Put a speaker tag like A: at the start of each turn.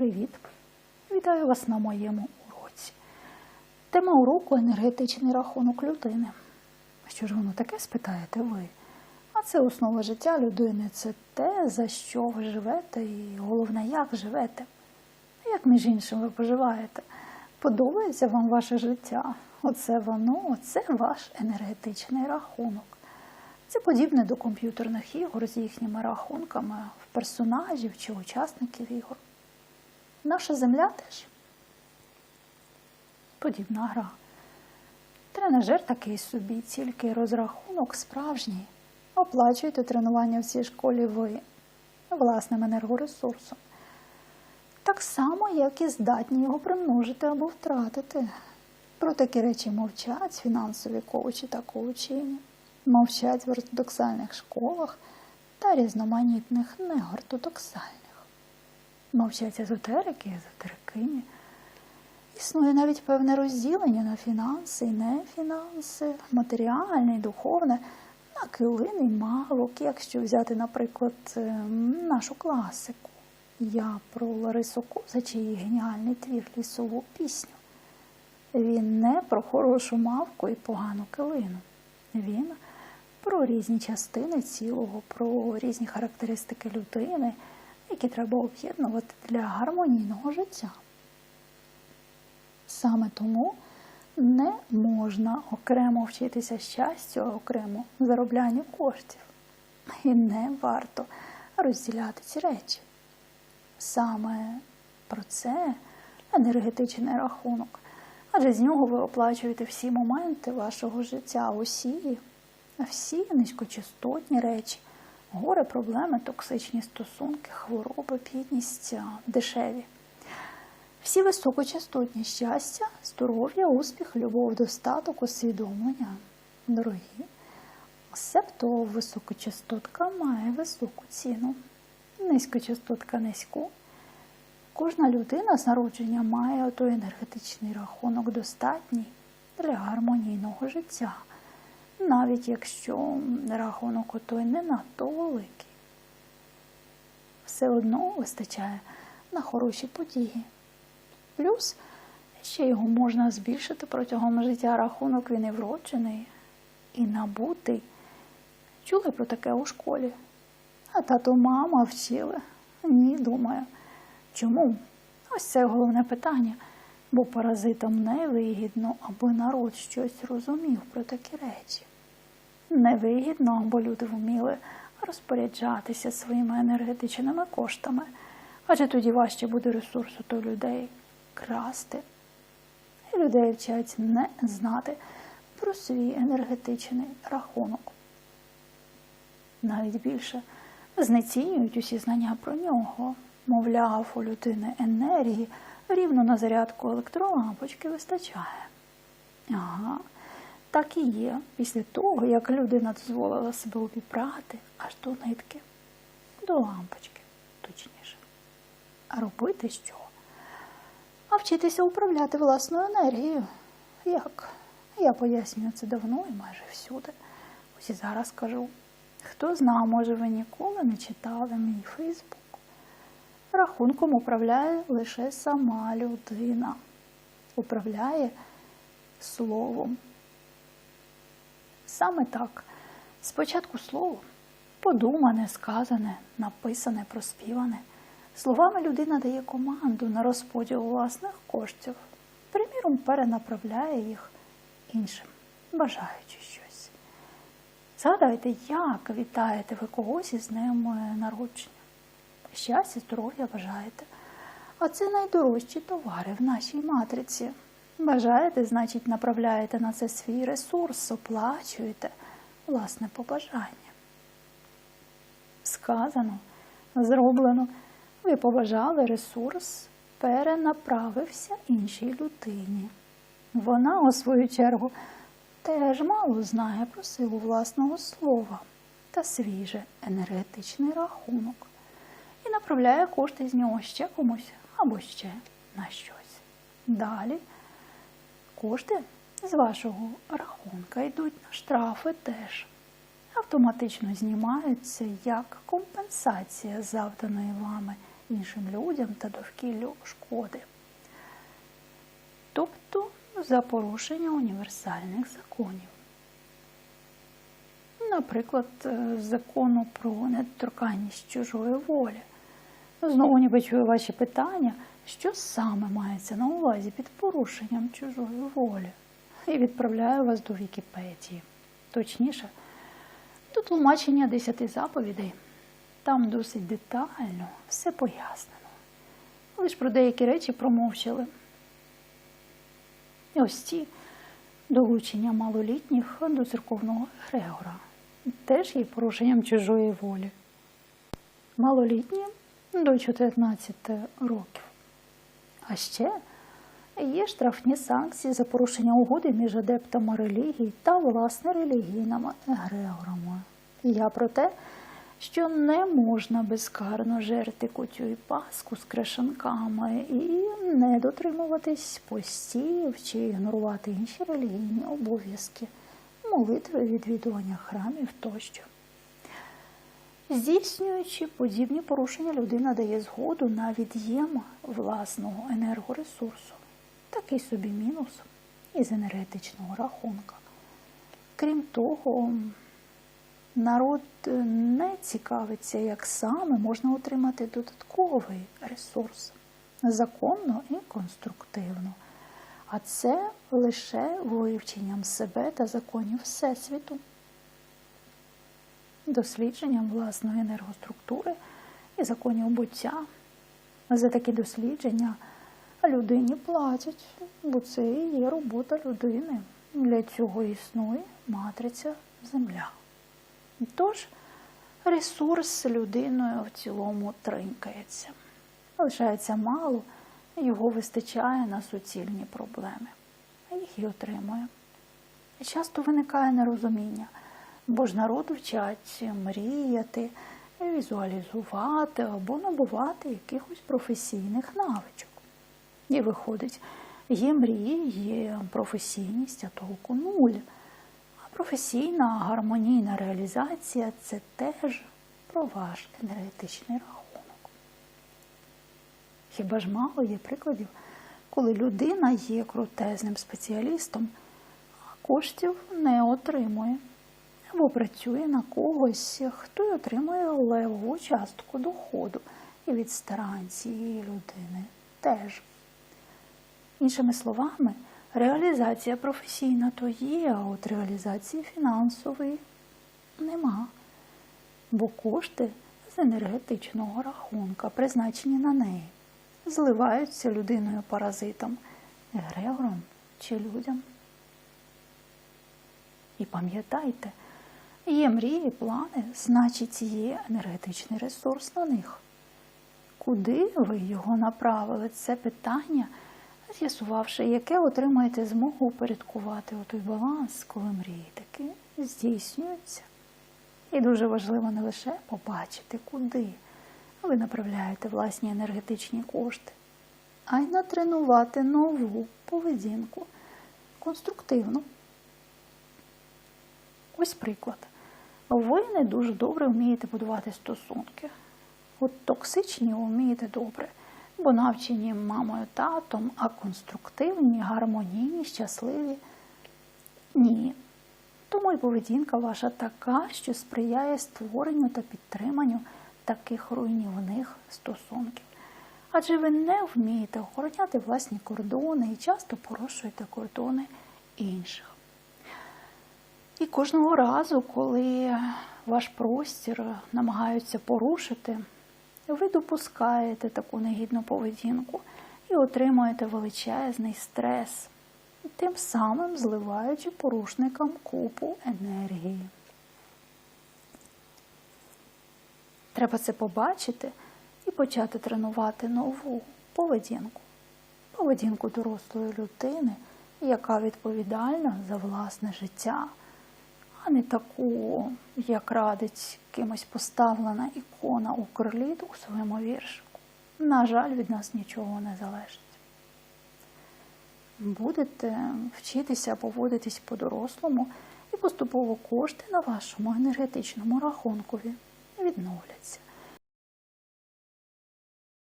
A: Привіт! Вітаю вас на моєму уроці. Тема уроку енергетичний рахунок людини. Що ж воно таке, спитаєте ви? А це основа життя людини, це те, за що ви живете, і головне, як живете. Як між іншим ви поживаєте? Подобається вам ваше життя? Оце воно, оце ваш енергетичний рахунок. Це подібне до комп'ютерних ігор з їхніми рахунками в персонажів чи учасників ігор. Наша земля теж подібна гра. Тренажер такий собі, тільки розрахунок справжній. Оплачуєте тренування в цій школі ви власним енергоресурсом. Так само, як і здатні його примножити або втратити. Про такі речі мовчать фінансові коучі та коучині, мовчать в ортодоксальних школах та різноманітних неортодоксальних. Мовчать езотерики, езотерикині. Існує навіть певне розділення на фінанси і нефінанси, матеріальне і духовне, на килин і якщо взяти, наприклад, ем, нашу класику. Я про Ларису Козач її геніальний твір лісову пісню. Він не про хорошу мавку і погану килину. Він про різні частини цілого, про різні характеристики людини, які треба об'єднувати для гармонійного життя. Саме тому не можна окремо вчитися щастю, окремо зароблянню коштів. І не варто розділяти ці речі. Саме про це енергетичний рахунок. Адже з нього ви оплачуєте всі моменти вашого життя, усі, всі низькочастотні речі, горе, проблеми, токсичні стосунки, хвороби, бідність, дешеві. Всі високочастотні щастя, здоров'я, успіх, любов, достаток, усвідомлення, дорогі. Себто високочастотка має високу ціну, низькочастотка низьку. Кожна людина з народження має той енергетичний рахунок достатній для гармонійного життя, навіть якщо рахунок отой не надто великий. Все одно вистачає на хороші події. Плюс ще його можна збільшити протягом життя рахунок він і вроджений, і набутий. Чули про таке у школі? А тато мама вчили? Ні, думаю. Чому? Ось це головне питання, бо паразитам невигідно, аби народ щось розумів про такі речі. Невигідно, бо люди вміли розпоряджатися своїми енергетичними коштами, адже тоді важче буде ресурсу до людей красти. І людей вчать не знати про свій енергетичний рахунок. Навіть більше знецінюють усі знання про нього. Мовляв, у людини енергії рівно на зарядку електролампочки вистачає. Ага, так і є. Після того, як людина дозволила себе обібрати аж до нитки, до лампочки, точніше. А робити що? А вчитися управляти власною енергією. Як? Я пояснюю це давно і майже всюди. Ось і зараз кажу. Хто зна, може, ви ніколи не читали мій Фейсбук. Рахунком управляє лише сама людина. Управляє словом. Саме так. Спочатку слово подумане, сказане, написане, проспіване. Словами людина дає команду на розподіл власних коштів, приміром, перенаправляє їх іншим, бажаючи щось. Згадайте, як вітаєте ви когось із днем народження. Щастя, здоров'я бажаєте. А це найдорожчі товари в нашій матриці. Бажаєте, значить, направляєте на це свій ресурс, оплачуєте власне побажання. Сказано, зроблено. Ви побажали ресурс, перенаправився іншій людині. Вона, у свою чергу, теж мало знає про силу власного слова та свіже енергетичний рахунок і направляє кошти з нього ще комусь або ще на щось. Далі кошти з вашого рахунка йдуть на штрафи теж. Автоматично знімаються як компенсація завданої вами іншим людям та довкіллю шкоди. Тобто за порушення універсальних законів. Наприклад, е, закону про недоторканність чужої волі. Знову ніби чую ваші питання, що саме мається на увазі під порушенням чужої волі. І відправляю вас до Вікіпедії. Точніше, до тлумачення десяти заповідей. Там досить детально все пояснено. Лиш про деякі речі промовчали. І ось ці долучення малолітніх до церковного Грегора теж є порушенням чужої волі. Малолітні до 14 років. А ще є штрафні санкції за порушення угоди між адептами релігії та власне релігійними егрегорами. Я про те, що не можна безкарно жерти кутю і паску з крашенками і не дотримуватись постів чи ігнорувати інші релігійні обов'язки, молитви, відвідування храмів тощо. Здійснюючи подібні порушення, людина дає згоду на від'єм власного енергоресурсу. Такий собі мінус із енергетичного рахунка. Крім того, народ не цікавиться, як саме можна отримати додатковий ресурс законно і конструктивно. А це лише вивченням себе та законів Всесвіту дослідженням власної енергоструктури і законів буття. За такі дослідження людині платять, бо це і є робота людини. Для цього існує матриця Земля. Тож ресурс людиною в цілому тринькається. Лишається мало, його вистачає на суцільні проблеми, їх і отримує. Часто виникає нерозуміння – бо ж народ вчать мріяти, візуалізувати або набувати якихось професійних навичок. І виходить, є мрії, є професійність, а толку нуль. А професійна гармонійна реалізація це теж про ваш енергетичний рахунок. Хіба ж мало є прикладів, коли людина є крутезним спеціалістом, а коштів не отримує або працює на когось, хто й отримує левову частку доходу і від старань цієї людини теж. Іншими словами, реалізація професійна то є, а от реалізації фінансової нема. Бо кошти з енергетичного рахунка, призначені на неї, зливаються людиною паразитом, егрегором чи людям. І пам'ятайте, Є мрії, плани, значить, є енергетичний ресурс на них. Куди ви його направили? Це питання, з'ясувавши, яке отримаєте змогу упорядкувати той баланс, коли мрії таки здійснюються. І дуже важливо не лише побачити, куди ви направляєте власні енергетичні кошти, а й натренувати нову поведінку, конструктивну. Ось приклад. Ви не дуже добре вмієте будувати стосунки. От токсичні вмієте добре, бо навчені мамою татом, а конструктивні, гармонійні, щасливі ні. Тому й поведінка ваша така, що сприяє створенню та підтриманню таких руйнівних стосунків. Адже ви не вмієте охороняти власні кордони і часто порушуєте кордони інших. І кожного разу, коли ваш простір намагаються порушити, ви допускаєте таку негідну поведінку і отримуєте величезний стрес, тим самим зливаючи порушникам купу енергії. Треба це побачити і почати тренувати нову поведінку, поведінку дорослої людини, яка відповідальна за власне життя не таку, як радить кимось поставлена ікона у криліт у своєму віршику. На жаль, від нас нічого не залежить. Будете вчитися поводитись по-дорослому, і поступово кошти на вашому енергетичному рахункові відновляться.